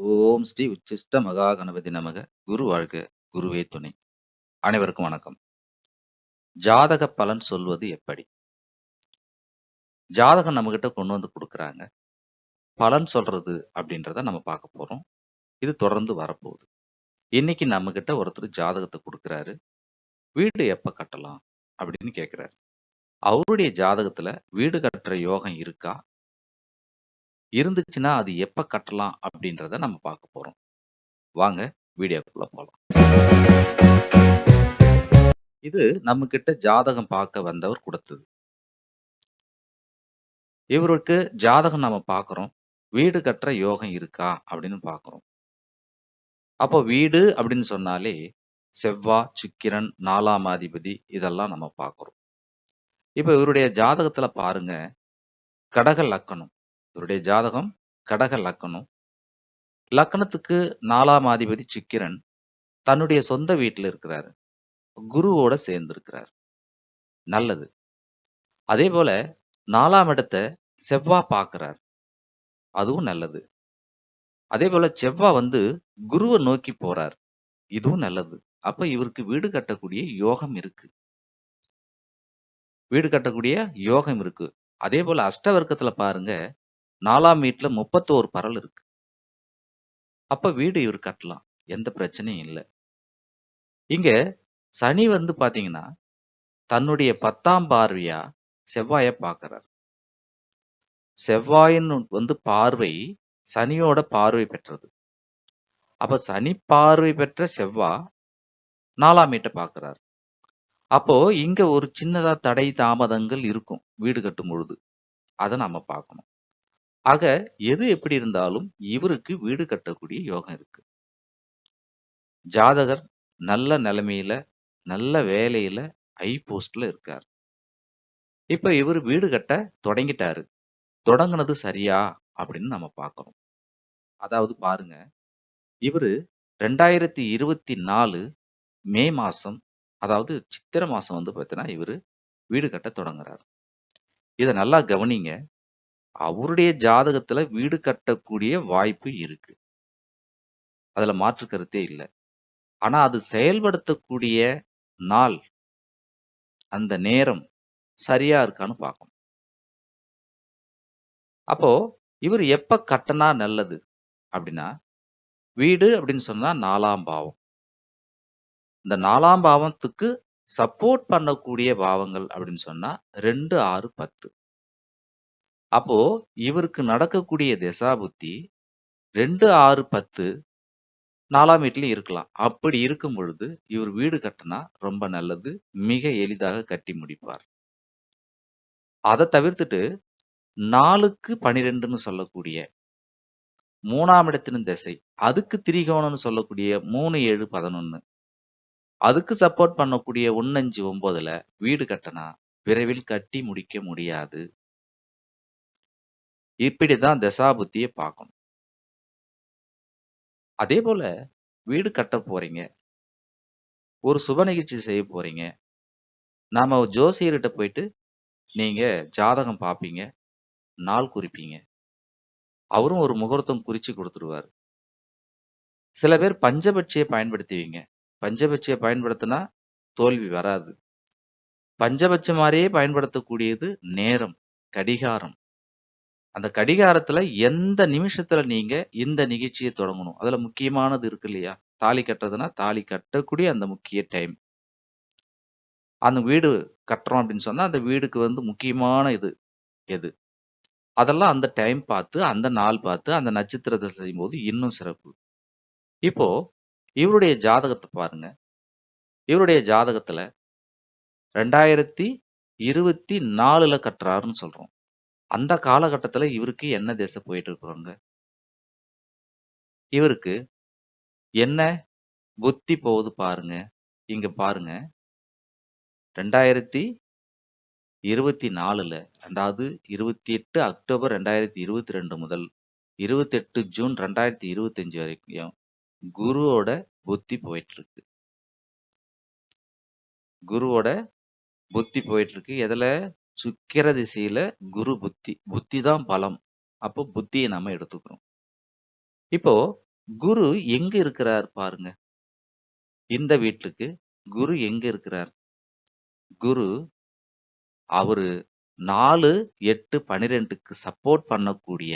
ஓம் ஸ்ரீ உச்சிஷ்ட மகா கணபதி நமக. குரு வாழ்க குருவே துணை. அனைவருக்கும் வணக்கம். ஜாதக பலன் சொல்வது எப்படி? ஜாதகம் நம்ம கிட்ட கொண்டு வந்து கொடுக்குறாங்க. பலன் சொல்றது அப்படின்றத நம்ம பார்க்க போறோம். இது தொடர்ந்து வரப்போகுது. இன்னைக்கு நம்ம கிட்ட ஒருத்தர் ஜாதகத்தை கொடுக்குறாரு. வீடு எப்ப கட்டலாம் அப்படின்னு கேட்கிறாரு அவருடைய ஜாதகத்துல வீடு கட்டுற யோகம் இருக்கா? இருந்துச்சுன்னா அது எப்ப கட்டலாம் அப்படின்றத நம்ம பார்க்க போறோம். வாங்க வீடியோக்குள்ள போலாம். இது நம்ம கிட்ட ஜாதகம் பார்க்க வந்தவர் கொடுத்தது. இவருக்கு ஜாதகம் நம்ம பார்க்குறோம். வீடு கட்டுற யோகம் இருக்கா அப்படின்னு பார்க்குறோம். அப்போ வீடு அப்படின்னு சொன்னாலே செவ்வா சுக்கிரன் நாலாம் அதிபதி இதெல்லாம் நம்ம பார்க்குறோம். இப்போ இவருடைய ஜாதகத்துல பாருங்க கடக லக்கணம். இவருடைய ஜாதகம் கடக லக்கணம். லக்கணத்துக்கு நாலாம் அதிபதி சுக்கிரன் தன்னுடைய சொந்த வீட்டில் இருக்கிறாரு. குருவோட சேர்ந்து இருக்கிறார் நல்லது. அதே போல நாலாம் இடத்தை செவ்வா பார்க்கிறார். அதுவும் நல்லது. அதே போல செவ்வா வந்து குருவை நோக்கி போறார். இதுவும் நல்லது. அப்ப இவருக்கு வீடு கட்டக்கூடிய யோகம் இருக்கு. வீடு கட்டக்கூடிய யோகம் இருக்கு. அதே போல அஷ்டவர்க்கத்துல பாருங்க நாலாம் வீட்ல முப்பத்தோரு பரல் இருக்கு. அப்ப வீடு இவர் கட்டலாம். எந்த பிரச்சனையும் இல்லை. இங்க சனி வந்து பாத்தீங்கன்னா தன்னுடைய பத்தாம் பார்வையா செவ்வாய பார்க்கிறார் செவ்வாயின் வந்து பார்வை சனியோட பார்வை பெற்றது. அப்ப சனி பார்வை பெற்ற செவ்வா நாலாம் வீட்டை பார்க்கிறார் அப்போ இங்க ஒரு சின்னதா தடை தாமதங்கள் இருக்கும் வீடு கட்டும் பொழுது. அதை நாம பார்க்கணும் ஆக எது எப்படி இருந்தாலும் இவருக்கு வீடு கட்டக்கூடிய யோகம் இருக்கு. ஜாதகர் நல்ல நிலைமையில நல்ல வேலையில ஐ போஸ்ட்ல இருக்கார். இப்ப இவர் வீடு கட்ட தொடங்கிட்டாரு. தொடங்குனது சரியா அப்படின்னு நம்ம பார்க்கறோம். அதாவது பாருங்க இவரு ரெண்டாயிரத்தி இருபத்தி நாலு மே மாசம் அதாவது சித்திரை மாசம் வந்து பார்த்தீங்கன்னா இவரு வீடு கட்ட தொடங்குறாரு. இதை நல்லா கவனிங்க. அவருடைய ஜாதகத்துல வீடு கட்டக்கூடிய வாய்ப்பு இருக்கு. அதுல மாற்று கருத்தே இல்லை. ஆனா அது செயல்படுத்தக்கூடிய நாள் அந்த நேரம் சரியா இருக்கான்னு பார்க்கணும் அப்போ இவர் எப்ப கட்டினா நல்லது? அப்படின்னா வீடு அப்படின்னு சொன்னா நாலாம் பாவம். இந்த நாலாம் பாவத்துக்கு சப்போர்ட் பண்ணக்கூடிய பாவங்கள் அப்படின்னு சொன்னா ரெண்டு ஆறு பத்து. அப்போ இவருக்கு நடக்கக்கூடிய திசா புத்தி ரெண்டு ஆறு பத்து நாலாம் வீட்லயும் இருக்கலாம். அப்படி இருக்கும் பொழுது இவர் வீடு கட்டினா ரொம்ப நல்லது மிக எளிதாக கட்டி முடிப்பார். அதை தவிர்த்துட்டு நாலுக்கு பனிரெண்டுன்னு சொல்லக்கூடிய மூணாம் இடத்தின் திசை அதுக்கு திரிகோணம்னு சொல்லக்கூடிய மூணு ஏழு பதினொன்னு அதுக்கு சப்போர்ட் பண்ணக்கூடிய ஒன்னஞ்சு ஒன்பதுல வீடு கட்டினா விரைவில் கட்டி முடிக்க முடியாது. இப்படி தான் தசாபுத்தியை பார்க்கணும். அதே போல வீடு கட்ட போறீங்க. ஒரு சுப நிகழ்ச்சி செய்ய போறீங்க. நாம ஜோசியர்கிட்ட போயிட்டு நீங்க ஜாதகம் பார்ப்பீங்க நாள் குறிப்பீங்க. அவரும் ஒரு முகூர்த்தம் குறிச்சு கொடுத்துருவாரு. சில பேர் பஞ்சபட்சியை பயன்படுத்துவீங்க. பஞ்சபட்சியை பயன்படுத்தினா தோல்வி வராது. பஞ்சபட்ச மாதிரியே பயன்படுத்தக்கூடியது நேரம் கடிகாரம். அந்த கடிகாரத்துல எந்த நிமிஷத்துல நீங்க இந்த நிகழ்ச்சியை தொடங்கணும்? அதுல முக்கியமானது இருக்கு இல்லையா? தாலி கட்டுறதுன்னா தாலி கட்டக்கூடிய அந்த முக்கிய டைம் அந்த வீடு கட்டுறோம் அப்படின்னு சொன்னா அந்த வீடுக்கு வந்து முக்கியமான இது எது? அதெல்லாம் அந்த டைம் பார்த்து அந்த நாள் பார்த்து அந்த நட்சத்திரத்தை செய்யும்போது இன்னும் சிறப்பு. இப்போ இவருடைய ஜாதகத்தை பாருங்க. இவருடைய ஜாதகத்துல ரெண்டாயிரத்தி இருபத்தி நாலுல கட்டுறாருன்னு சொல்றோம். அந்த காலகட்டத்துல இவருக்கு என்ன தேசம் போயிட்டு இருக்கிறாங்க இவருக்கு என்ன புத்தி போகுது பாருங்க. இங்க பாருங்க. ரெண்டாயிரத்தி இருபத்தி நாலுல ரெண்டாவது இருபத்தி எட்டு அக்டோபர் ரெண்டாயிரத்தி இருபத்தி ரெண்டு முதல் இருபத்தி எட்டு ஜூன் ரெண்டாயிரத்தி இருபத்தஞ்சு வரைக்கும் குருவோட புத்தி போயிட்டு இருக்கு குருவோட புத்தி போயிட்டு இருக்கு எதுல? சுக்கிர திசையில குரு புத்தி புத்தி தான் பலம் அப்போ புத்தியை நம்ம எடுத்துக்கிறோம் இப்போ குரு எங்க இருக்கிறார் பாருங்க. இந்த வீட்டுக்கு குரு எங்க இருக்கிறார்? குரு அவரு 4, 8, 12க்கு சப்போர்ட் பண்ணக்கூடிய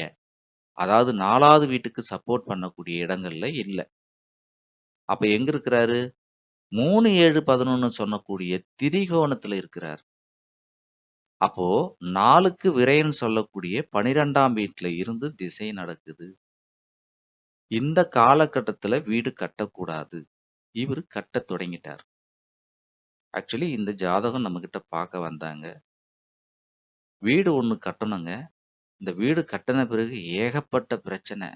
அதாவது நாலாவது வீட்டுக்கு சப்போர்ட் பண்ணக்கூடிய இடங்கள்ல இல்லை அப்ப எங்க இருக்கிறாரு? 3, 7, 11 சொல்லக்கூடிய திரிகோணத்துல இருக்கிறார். அப்போ 4க்கு விரைன்னு சொல்லக்கூடிய 12ஆம் வீட்ல இருந்து திசை நடக்குது. இந்த காலகட்டத்துல வீடு கட்டக்கூடாது. இவரு கட்டத் தொடங்கிட்டார். ஆக்சுவலி இந்த ஜாதகம் நம்மகிட்ட பார்க்க வந்தாங்க. வீடு ஒண்ணு கட்டணுங்க. இந்த வீடு கட்டுன பிறகு ஏகப்பட்ட பிரச்சனை.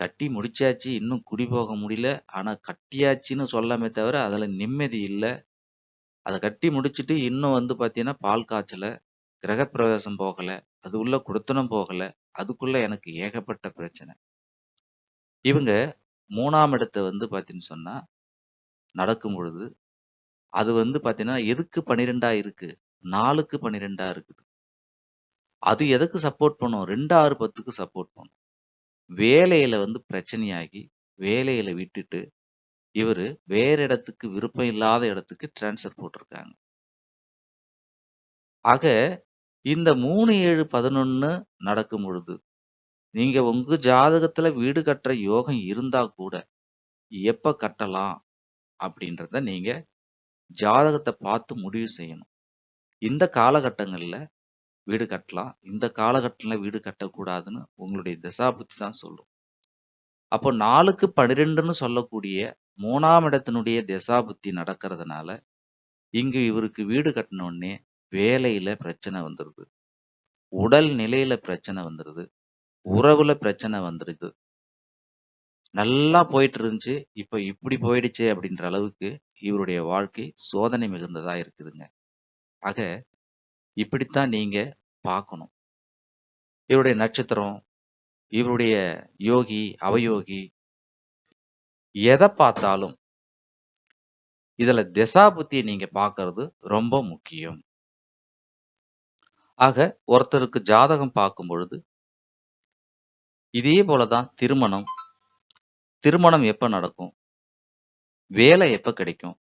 கட்டி முடிச்சாச்சு. இன்னும் குடி போக முடியல. ஆனா கட்டியாச்சுன்னு சொல்லாமே தவிர, அதுல நிம்மதி இல்ல. அத கட்டி முடிச்சுட்டு இன்னும் வந்து பார்த்தீங்கன்னா, பால் காய்ச்சல, கிரகப்பிரவேசம் போகல, அது உள்ள குடித்தனம் போகல. அதுக்குள்ள எனக்கு ஏகப்பட்ட பிரச்சனை. இவங்க 3ஆம் இடத்த வந்து பார்த்தீங்கன்னு சொன்னா, நடக்கும் பொழுது, அது வந்து பார்த்தீங்கன்னா, எதுக்கு 12ஆ இருக்கு? 4க்கு 12ஆ இருக்குது. அது எதுக்கு சப்போர்ட் பண்ணும்? 2, 6, 10க்கு சப்போர்ட் பண்ணும். வேலையில வந்து பிரச்சனையாகி, வேலையில விட்டுட்டு, இவரு வேற இடத்துக்கு விருப்பம் இல்லாத இடத்துக்கு ட்ரான்ஸ்ஃபர் போட்டிருக்காங்க. ஆக, இந்த 3, 7, 11 நடக்கும் பொழுது, நீங்க உங்க ஜாதகத்துல வீடு கட்டுற யோகம் இருந்தா கூட, எப்ப கட்டலாம்? அப்படின்றத நீங்க ஜாதகத்த பார்த்து முடிவு செய்யணும். இந்த காலகட்டங்கள்ல வீடு கட்டலாம். இந்த காலகட்டத்துல வீடு கட்டக்கூடாதுன்னு உங்களுடைய தசாபுத்தி தான் சொல்லும். அப்போ 4க்கு 12ன்னு சொல்லக்கூடிய மூணாம் இடத்தினுடைய திசாபுத்தி நடக்கிறதுனால, இங்கு இவருக்கு வீடு கட்டுன உடனே வேலையில பிரச்சனை வந்துருது. உடல் நிலையில பிரச்சனை வந்துருது. உறவுல பிரச்சனை வந்துருது. நல்லா போயிட்டு இருந்துச்சு. இப்ப இப்படி போயிடுச்சு அப்படின்ற அளவுக்கு இவருடைய வாழ்க்கை சோதனை மிகுந்ததா இருக்குதுங்க. ஆக, இப்படித்தான் நீங்க பார்க்கணும். இவருடைய நட்சத்திரம், இவருடைய யோகி, அவயோகி எதை பார்த்தாலும் இதுல திசாபுத்தியை நீங்க பார்க்கறது ரொம்ப முக்கியம். ஆக, ஒருத்தருக்கு ஜாதகம் பார்க்கும் பொழுது இதே போல தான் திருமணம். திருமணம் எப்ப நடக்கும்? வேலை எப்ப கிடைக்கும்?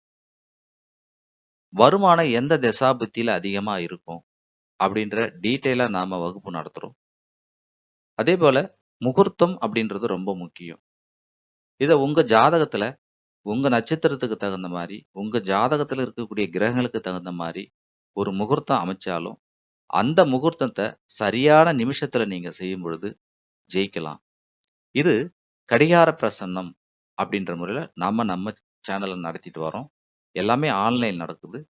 வருமானம் எந்த தசாபுத்தியில அதிகமா இருக்கும்? அப்படின்ற டீட்டெயிலா நாம வகுப்பு நடத்துறோம். அதேபோல முகூர்த்தம் அப்படின்றது ரொம்ப முக்கியம். இதை உங்க ஜாதகத்துல, உங்க நட்சத்திரத்துக்கு தகுந்த மாதிரி உங்க ஜாதகத்துல இருக்கக்கூடிய கிரகங்களுக்கு தகுந்த மாதிரி ஒரு முகூர்த்தம் அமைச்சாலும், அந்த முகூர்த்தத்தை சரியான நிமிஷத்துல நீங்க செய்யும் பொழுது ஜெயிக்கலாம். இது கடிகார பிரசன்னம் அப்படின்ற முறையில் நம்ம நம்ம சேனலை நடத்திட்டு வரோம். எல்லாமே ஆன்லைன் நடக்குது.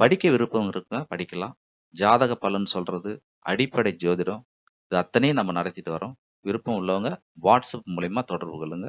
படிக்க விருப்பம் இருக்க படிக்கலாம். ஜாதக பலன் சொல்றது, அடிப்படை ஜோதிடம் இது அத்தனையும் நம்ம நடத்திட்டு வரோம். விருப்பம் உள்ளவங்க வாட்ஸ்அப் மூலயமா தொடர்பு கொள்ளுங்க.